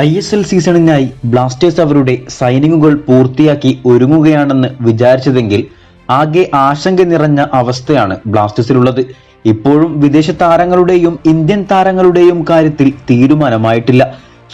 I S L സീസണിനായി Blasters അവരുടെ സൈനിങ്ങുകൾ പൂർത്തിയാക്കി ഒരുങ്ങുകയാണെന്ന് വിചാരിച്ചതെങ്കിൽ ആകെ ആശങ്ക നിറഞ്ഞ അവസ്ഥയാണ് ബ്ലാസ്റ്റേഴ്സിലുള്ളത്. ഇപ്പോഴും വിദേശ താരങ്ങളുടെയും ഇന്ത്യൻ താരങ്ങളുടെയും കാര്യത്തിൽ തീരുമാനമായിട്ടില്ല.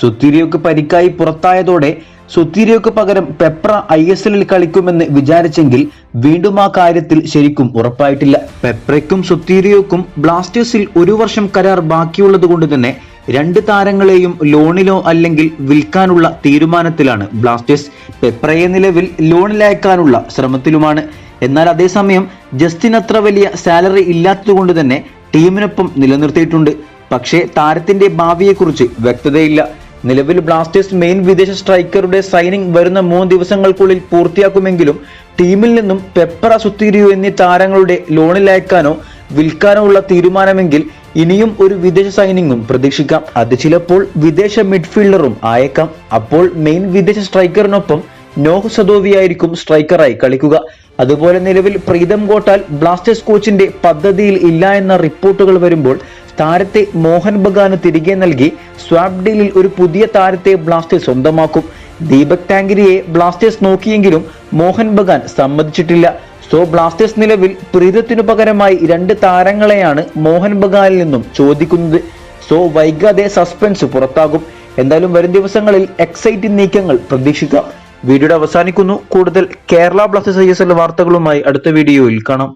സുത്തിരിയൊക്കെ പരിക്കായി പുറത്തായതോടെ സുത്തിരിയൊക്കെ പകരം പെപ്ര ഐ എസ് എല്ലിൽ കളിക്കുമെന്ന് വിചാരിച്ചെങ്കിൽ വീണ്ടും ആ കാര്യത്തിൽ ശരിക്കും ഉറപ്പായിട്ടില്ല. പെപ്രയ്ക്കും സുത്തീരിയോക്കും ബ്ലാസ്റ്റേഴ്സിൽ ഒരു വർഷം കരാർ ബാക്കിയുള്ളത് കൊണ്ട് തന്നെ രണ്ട് താരങ്ങളെയും ലോണിലോ അല്ലെങ്കിൽ വിൽക്കാനുള്ള തീരുമാനത്തിലാണ് ബ്ലാസ്റ്റേഴ്സ്. പെപ്രയെ നിലവിൽ ലോണിലയക്കാനുള്ള ശ്രമത്തിലുമാണ്. എന്നാൽ അതേസമയം ജസ്റ്റിന് അത്ര വലിയ സാലറി ഇല്ലാത്തതുകൊണ്ട് തന്നെ ടീമിനൊപ്പം നിലനിർത്തിയിട്ടുണ്ട്. പക്ഷേ താരത്തിന്റെ ഭാവിയെക്കുറിച്ച് വ്യക്തതയില്ല. നിലവിൽ ബ്ലാസ്റ്റേഴ്സ് മെയിൻ വിദേശ സ്ട്രൈക്കറുടെ സൈനിങ് വരുന്ന മൂന്ന് ദിവസങ്ങൾക്കുള്ളിൽ പൂർത്തിയാക്കുമെങ്കിലും ടീമിൽ നിന്നും പെപ്പറ സുത്തിരിയോ എന്നീ താരങ്ങളുടെ ലോണിലയക്കാനോ വിൽക്കാനോ ഉള്ള തീരുമാനമെങ്കിൽ ഇനിയും ഒരു വിദേശ സൈനിങ്ങും പ്രതീക്ഷിക്കാം. അത് ചിലപ്പോൾ വിദേശ മിഡ്ഫീൽഡറും ആയേക്കാം. അപ്പോൾ മെയിൻ വിദേശ സ്ട്രൈക്കറിനൊപ്പം നോഹ് സദോവിയായിരിക്കും സ്ട്രൈക്കറായി കളിക്കുക. അതുപോലെ നിലവിൽ പ്രീതം ഗോട്ടാൽ ബ്ലാസ്റ്റേഴ്സ് കോച്ചിന്റെ പദ്ധതിയിൽ ഇല്ല എന്ന റിപ്പോർട്ടുകൾ വരുമ്പോൾ താരത്തെ മോഹൻ ബഗാന് തിരികെ നൽകി സ്വാപ് ഡീലിൽ ഒരു പുതിയ താരത്തെ ബ്ലാസ്റ്റേഴ്സ് സ്വന്തമാക്കും. ദീപക് ടാങ്കരിയെ ബ്ലാസ്റ്റേഴ്സ് നോക്കിയെങ്കിലും മോഹൻ ബഗാൻ സമ്മതിച്ചിട്ടില്ല. സോ ബ്ലാസ്റ്റേഴ്സ് നിലവിൽ പ്രീതത്തിനു പകരമായി രണ്ട് താരങ്ങളെയാണ് മോഹൻ ബഗാനിൽ നിന്നും ചോദിക്കുന്നത്. സോ വൈകാതെ സസ്പെൻസ് പുറത്താകും. എന്തായാലും വരും ദിവസങ്ങളിൽ എക്സൈറ്റിംഗ് നീക്കങ്ങൾ പ്രതീക്ഷിക്കാം. വീഡിയോയുടെ അവസാനിക്കുന്നു. കൂടുതൽ കേരള ബ്ലാസ്റ്റേഴ്സ് ഐ വാർത്തകളുമായി അടുത്ത വീഡിയോയിൽ കാണാം.